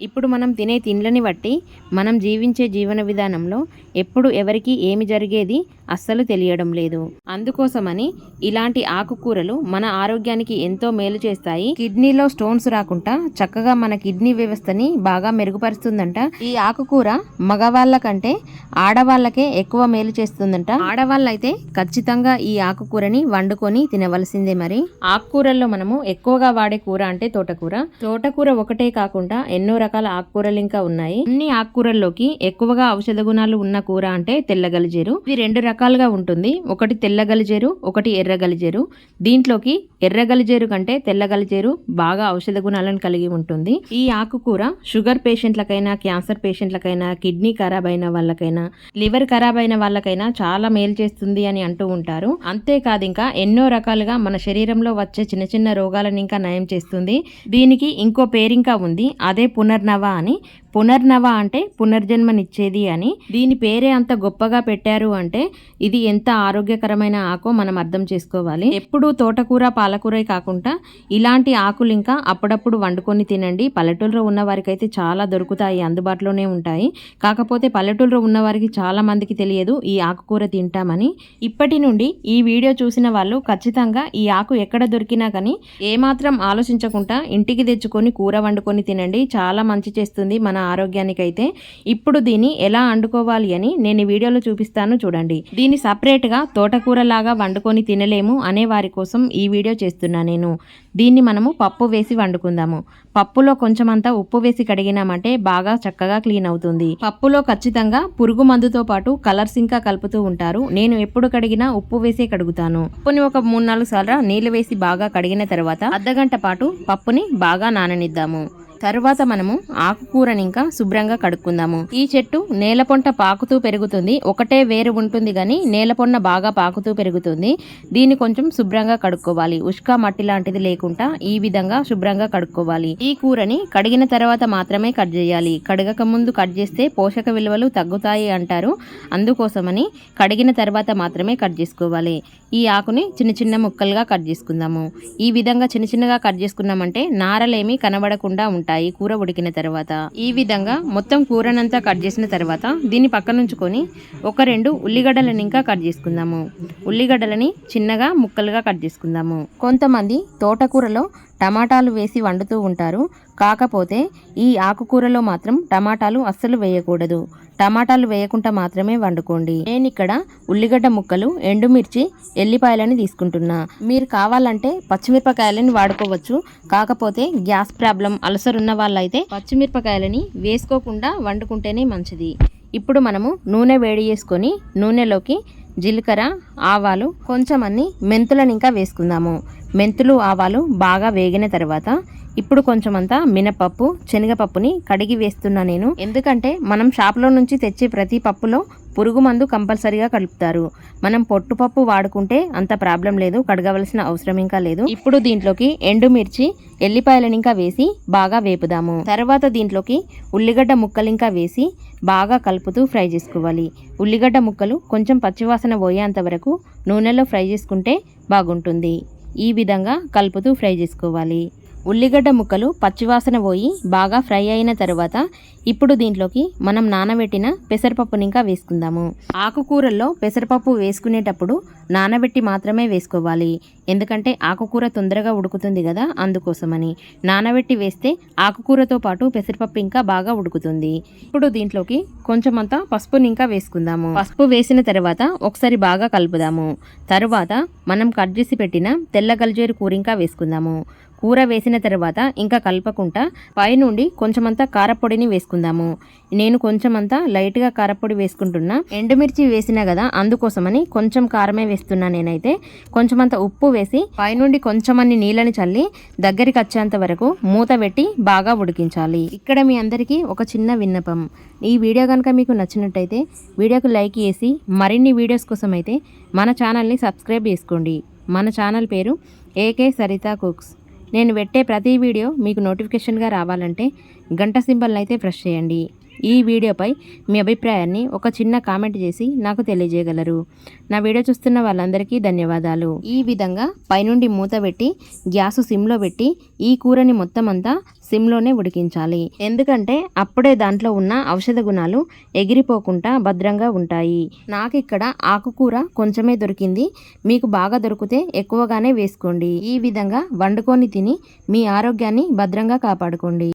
ఇప్పుడు మనం తినే తిండ్లని బట్టి మనం జీవించే జీవన విధానంలో ఎప్పుడు ఎవరికి ఏమి జరిగేది అస్సలు తెలియడం లేదు. అందుకోసమని ఇలాంటి ఆకుకూరలు మన ఆరోగ్యానికి ఎంతో మేలు చేస్తాయి. కిడ్నీలో స్టోన్స్ రాకుండా చక్కగా మన కిడ్నీ వ్యవస్థని బాగా మెరుగుపరుస్తుందంట. ఈ ఆకుకూర మగవాళ్ళ కంటే ఆడవాళ్ళకే ఎక్కువ మేలు చేస్తుందంట. ఆడవాళ్ళైతే ఖచ్చితంగా ఈ ఆకుకూరని వండుకొని తినవలసిందే మరి. ఆకుకూరల్లో మనము ఎక్కువగా వాడే కూర అంటే తోటకూర. తోటకూర ఒకటే కాకుండా ఎన్నో రకాల ఆకుకూరలు ఇంకా ఉన్నాయి. అన్ని ఆకుకూరల్లోకి ఎక్కువగా ఔషధ గుణాలు ఉన్న కూర అంటే తెల్లగలిజేరు. ఇది రెండు రకాలుగా ఉంటుంది. ఒకటి తెల్లగలిజేరు ఒకటి ఎర్రగలిజేరు. దీంట్లోకి ఎర్రగలిజేరు కంటే తెల్లగలిజేరు బాగా ఔషధ గుణాలను కలిగి ఉంటుంది. ఈ ఆకుకూర షుగర్ పేషెంట్లకైనా క్యాన్సర్ పేషెంట్లకైనా కిడ్నీ ఖరాబ్ అయిన వాళ్ళకైనా లివర్ ఖరాబ్ అయిన వాళ్ళకైనా చాలా మేలు చేస్తుంది అని అంటూ ఉంటారు. అంతేకాదు ఇంకా ఎన్నో రకాలుగా మన శరీరంలో వచ్చే చిన్న చిన్న రోగాలను ఇంకా నయం చేస్తుంది. దీనికి ఇంకో పేరింకా ఉంది. అదే పునర్ పునర్నవ అని పునర్నవ అంటే పునర్జన్మనిచ్చేది అని. దీని పేరే అంత గొప్పగా పెట్టారు అంటే ఇది ఎంత ఆరోగ్యకరమైన ఆకో మనం అర్థం చేసుకోవాలి. ఎప్పుడు తోటకూర పాలకూరే కాకుండా ఇలాంటి ఆకులు ఇంకా అప్పుడప్పుడు వండుకొని తినండి. పల్లెటూరులో ఉన్న వారికైతే చాలా దొరుకుతాయి అందుబాటులోనే ఉంటాయి. కాకపోతే పల్లెటూరులో ఉన్న వారికి చాలా మందికి తెలియదు ఈ ఆకుకూర తింటామని. ఇప్పటి నుండి ఈ వీడియో చూసిన వాళ్ళు ఖచ్చితంగా ఈ ఆకు ఎక్కడ దొరికినా కానీ ఏమాత్రం ఆలోచించకుండా ఇంటికి తెచ్చుకొని కూర వండుకొని తినండి. చాలా మంచి చేస్తుంది. మన ఆరోగ్యానికైతే ఇప్పుడు దీన్ని ఎలా వండుకోవాలి అని నేను వీడియోలో చూపిస్తాను చూడండి. దీన్ని సపరేట్గా తోటకూర లాగా వండుకొని తినలేము అనే వారి కోసం ఈ వీడియో చేస్తున్నా నేను. దీన్ని మనము పప్పు వేసి వండుకుందాము. పప్పులో కొంచెం అంతా ఉప్పు వేసి కడిగినామంటే బాగా చక్కగా క్లీన్ అవుతుంది. పప్పులో ఖచ్చితంగా పురుగు మందుతో పాటు కలర్స్ ఇంకా కలుపుతూ ఉంటారు. నేను ఎప్పుడు కడిగినా ఉప్పు వేసే కడుగుతాను. పప్పుని ఒక మూడు నాలుగు సార్లు నీళ్ళు వేసి బాగా కడిగిన తర్వాత అర్ధగంట పాటు పప్పుని బాగా నాననిద్దాము. తరువాత మనము ఆకుకూరని ఇంకా శుభ్రంగా కడుక్కుందాము. ఈ చెట్టు నేలపొంట పాకుతూ పెరుగుతుంది. ఒకటే వేరు ఉంటుంది కానీ నేలపొన్న బాగా పాకుతూ పెరుగుతుంది. దీన్ని కొంచెం శుభ్రంగా కడుక్కోవాలి. ఉష్క మట్టి లాంటిది లేకుండా ఈ విధంగా శుభ్రంగా కడుక్కోవాలి. ఈ కూరని కడిగిన తర్వాత మాత్రమే కట్ చేయాలి. కడగక ముందు కట్ చేస్తే పోషక విలువలు తగ్గుతాయి అంటారు. అందుకోసమని కడిగిన తర్వాత మాత్రమే కట్ చేసుకోవాలి. ఈ ఆకుని చిన్న చిన్న ముక్కలుగా కట్ చేసుకుందాము. ఈ విధంగా చిన్న చిన్నగా కట్ చేసుకున్నామంటే నారలేమి కనబడకుండా ఉంటాయి కూర ఉడికిన తర్వాత. ఈ విధంగా మొత్తం కూరనంతా కట్ చేసిన తర్వాత దీన్ని పక్కనుంచుకొని ఒక రెండు ఉల్లిగడ్డలను ఇంకా కట్ చేసుకుందాము. ఉల్లిగడ్డలని చిన్నగా ముక్కలుగా కట్ చేసుకుందాము. కొంతమంది తోటకూరలో టమాటాలు వేసి వండుతూ ఉంటారు. కాకపోతే ఈ ఆకుకూరలో మాత్రం టమాటాలు అస్సలు వేయకూడదు. టమాటాలు వేయకుండా మాత్రమే వండుకోండి. నేను ఇక్కడ ఉల్లిగడ్డ ముక్కలు ఎండుమిర్చి ఎల్లిపాయలని తీసుకుంటున్నా. మీరు కావాలంటే పచ్చిమిరపకాయలని వాడుకోవచ్చు. కాకపోతే గ్యాస్ ప్రాబ్లం అలసరున్న ఉన్న వాళ్ళైతే పచ్చిమిరపకాయలని వేసుకోకుండా వండుకుంటేనే మంచిది. ఇప్పుడు మనము నూనె వేడి చేసుకొని నూనెలోకి జీలకర్ర ఆవాలు కొంచెం అన్ని మెంతులను ఇంకా వేసుకుందాము. మెంతులు ఆవాలు బాగా వేగిన తర్వాత ఇప్పుడు కొంచెం అంతా మినపప్పు శనగపప్పుని కడిగి వేస్తున్నా నేను. ఎందుకంటే మనం షాప్లో నుంచి తెచ్చే ప్రతి పప్పులో పురుగు మందు కంపల్సరీగా కలుపుతారు. మనం పొట్టుపప్పు వాడుకుంటే అంత ప్రాబ్లం లేదు కడగవలసిన అవసరం ఇంకా లేదు. ఇప్పుడు దీంట్లోకి ఎండుమిర్చి ఎల్లిపాయలను ఇంకా వేసి బాగా వేపుదాము. తర్వాత దీంట్లోకి ఉల్లిగడ్డ ముక్కలు ఇంకా వేసి బాగా కలుపుతూ ఫ్రై చేసుకోవాలి. ఉల్లిగడ్డ ముక్కలు కొంచెం పచ్చివాసన పోయేంత వరకు నూనెలో ఫ్రై చేసుకుంటే బాగుంటుంది. ఈ విధంగా కలుపుతూ ఫ్రై చేసుకోవాలి. ఉల్లిగడ్డ ముక్కలు పచ్చివాసన పోయి బాగా ఫ్రై అయిన తర్వాత ఇప్పుడు దీంట్లోకి మనం నానబెట్టిన పెసరపప్పుని ఇంకా వేసుకుందాము. ఆకుకూరల్లో పెసరపప్పు వేసుకునేటప్పుడు నానబెట్టి మాత్రమే వేసుకోవాలి. ఎందుకంటే ఆకుకూర తొందరగా ఉడుకుతుంది కదా అందుకోసమని. నానబెట్టి వేస్తే ఆకుకూరతో పాటు పెసరపప్పు ఇంకా బాగా ఉడుకుతుంది. ఇప్పుడు దీంట్లోకి కొంచెం అంతా పసుపుని ఇంకా వేసుకుందాము. పసుపు వేసిన తర్వాత ఒకసారి బాగా కలుపుదాము. తరువాత మనం కట్ చేసి పెట్టిన తెల్ల గల్జేరు కూర ఇంకా వేసుకుందాము. కూర వేసిన తర్వాత ఇంకా కలపకుండా పైనుండి కొంచెమంతా కారపొడిని వేసుకుందాము. నేను కొంచెమంతా లైట్గా కారపొడి వేసుకుంటున్నా. ఎండుమిర్చి వేసినా కదా అందుకోసమని కొంచెం కారమే వేస్తున్నా నేనైతే. కొంచెమంత ఉప్పు వేసి పైనుండి కొంచెమన్ని నీళ్ళని చల్లి దగ్గరికి వచ్చేంత వరకు మూత పెట్టి బాగా ఉడికించాలి. ఇక్కడ మీ అందరికీ ఒక చిన్న విన్నపం. ఈ వీడియో కనుక మీకు నచ్చినట్టయితే వీడియోకు లైక్ చేసి మరిన్ని వీడియోస్ కోసం అయితే మన ఛానల్ని సబ్స్క్రైబ్ చేసుకోండి. మన ఛానల్ పేరు ఏకే సరిత కుక్స్. నేను పెట్టే ప్రతి వీడియో మీకు నోటిఫికేషన్గా రావాలంటే గంట సింబల్ అయితే ప్రెస్ చేయండి. ఈ వీడియోపై మీ అభిప్రాయాన్ని ఒక చిన్న కామెంట్ చేసి నాకు తెలియజేయగలరు. నా వీడియో చూస్తున్న వాళ్ళందరికీ ధన్యవాదాలు. ఈ విధంగా పైనుండి మూత పెట్టి గ్యాస్ సిమ్లో పెట్టి ఈ కూరని మొత్తం అంతా సిమ్లోనే ఉడికించాలి. ఎందుకంటే అప్పుడే దాంట్లో ఉన్న ఔషధ గుణాలు ఎగిరిపోకుండా భద్రంగా ఉంటాయి. నాకు ఇక్కడ ఆకుకూర కొంచెమే దొరికింది. మీకు బాగా దొరికితే ఎక్కువగానే వేసుకోండి. ఈ విధంగా వండుకొని తిని మీ ఆరోగ్యాన్ని భద్రంగా కాపాడుకోండి.